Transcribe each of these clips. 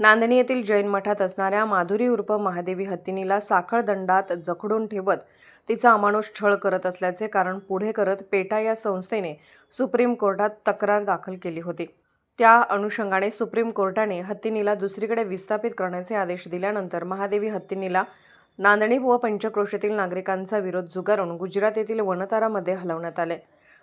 नांदणी येथील जैन मठात असणाऱ्या माधुरी उर्फ महादेवी हत्तीनीला साखळ दंडात जखडून ठेवत तिचा अमानुष छळ करत असल्याचे कारण पुढे करत पेटा या संस्थेने सुप्रीम कोर्टात तक्रार दाखल केली होती. त्या अनुषंगाने सुप्रीम कोर्टाने हत्तीनीला दुसरीकडे विस्थापित करण्याचे आदेश दिल्यानंतर महादेवी हत्तीनीला नांदणी व पंचक्रोशीतील नागरिकांचा विरोध झुगारून गुजरात येथील वनतारामध्ये हलवण्यात आले.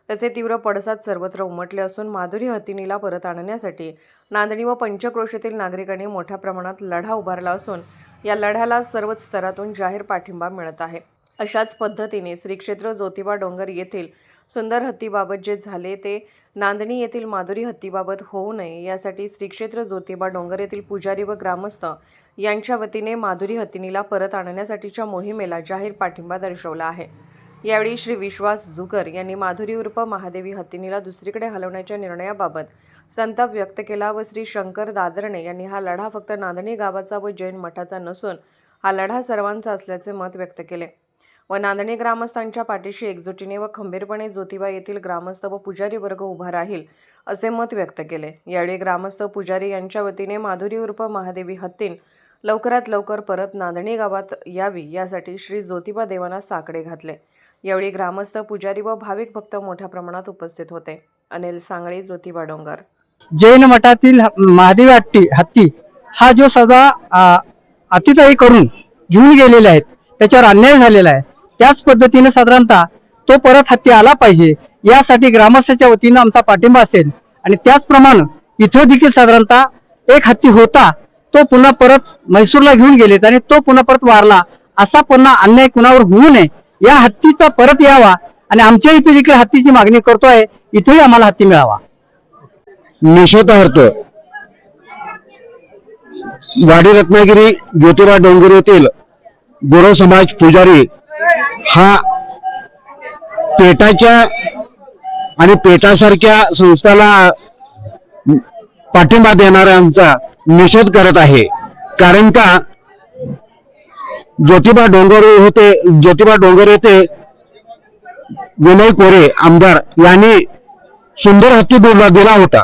त्याचे तीव्र पडसाद सर्वत्र उमटले असून माधुरी हत्तीनीला परत आणण्यासाठी नांदणी व पंचक्रोशीतील नागरिकांनी मोठ्या प्रमाणात लढा उभारला असून या लढ्याला सर्वच स्तरातून जाहीर पाठिंबा मिळत आहे. अशाच पद्धतीने श्री क्षेत्र ज्योतिबा डोंगर येथील सुंदर हत्तीबाबत जे झाले ते नांदणी येथील माधुरी हत्तीबाबत होऊ नये यासाठी श्री क्षेत्र ज्योतिबा डोंगर येथील पुजारी व ग्रामस्थ यांच्या वतीने माधुरी हत्तीनीला परत आणण्यासाठीच्या मोहिमेला जाहीर पाठिंबा दर्शवला आहे. यावेळी श्री विश्वास जुगर यांनी माधुरी उर्फ महादेवी हत्तीनीला दुसरीकडे हलवण्याच्या निर्णयाबाबत संताप व्यक्त केला व श्री शंकर दादरणे यांनी हा लढा फक्त नांदणी गावाचा व जैन मठाचा नसून हा लढा सर्वांचा असल्याचे मत व्यक्त केले. व नांदणी ग्रामस्थांच्या पाठीशी एकजुटीने व खंबीरपणे ज्योतिबा येथील ग्रामस्थ व पुजारी वर्ग उभा राहील असे मत व्यक्त केले. यावेळी ग्रामस्थ पुजारी यांच्या वतीने माधुरी उर्फ महादेवी हत्तीन लवकरात लवकर परत नांदणी गावात यावी यासाठी श्री ज्योतिबा देवांना साकडे घातले. यावेळी ग्रामस्थ पुजारी व भाविक भक्त मोठ्या प्रमाणात उपस्थित होते. अनिल सांगळे ज्योतिबा डोंगर जैन मठातील महादेव हत्ती हत्ती हा जो सदा अतिताई करून घेऊन गेलेले आहेत त्याच्यावर अन्याय झालेला आहे. त्याच पद्धतीने साधारणतः तो परत हत्ती आला पाहिजे. यासाठी ग्रामस्थाच्या वतीनं आमचा पाठिंबा असेल. आणि त्याचप्रमाणे इथं देखील साधारणतः एक हत्ती होता तो पुन्हा परत म्हैसूरला घेऊन गेलेत आणि तो पुन्हा परत वारला. असा पुन्हा अन्याय कुणावर होऊ नये या हत्तीचा परत यावा आणि आमच्या इथे देखील हत्तीची मागणी करतोय इथेही आम्हाला हत्ती मिळावा. निषेधार्थ वाडी रत्नागिरी ज्योतिबा डोंगर येथील गुरु समाज पुजारी हा पेटाच्या आणि पेटासारख्या संस्थाला पाठिंबा देणाऱ्यांचा निषेध करत आहे. कारण का? ज्योतिबा डोंगर होते ज्योतिबा डोंगर येथे विनय कोरे आमदार यांनी सुंदर हत्ती दिला दिला होता.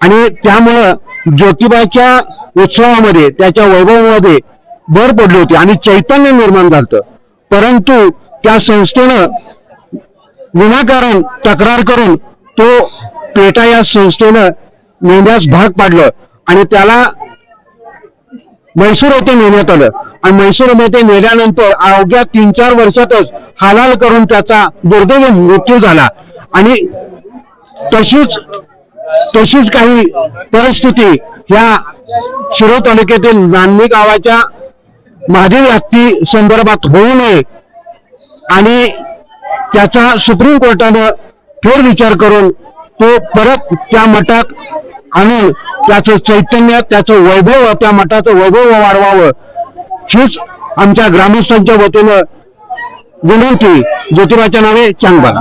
आणि त्यामुळं ज्योतिबाच्या उत्सवामध्ये त्याच्या वैभवामध्ये भर पडली होती आणि चैतन्य निर्माण झालं परंतु त्या संस्थेनं विनाकारण तक्रार करून तो पेटा या संस्थेनं नेण्यास भाग पाडलं आणि त्याला म्हैसूर येथे नेण्यात आलं. आणि म्हैसूरमध्ये नेल्यानंतर अवघ्या तीन चार वर्षातच हालाल करून त्याचा दुर्दैवी मृत्यू झाला. आणि तशीच तशीच काही परिस्थिती या शिरो तालुक्यातील नान्नी गावाच्या महादेव हत्ती संदर्भात होऊ नये आणि त्याचा सुप्रीम कोर्टानं फेरविचार करून तो परत त्या मठात आणून त्याचं चैतन्य त्याचं वैभव त्या मठाचं वैभव वाढवावं. हीच आमच्या ग्रामस्थांच्या वतीनं विनंती. ज्योतिबाच्या नावे चांगबाला.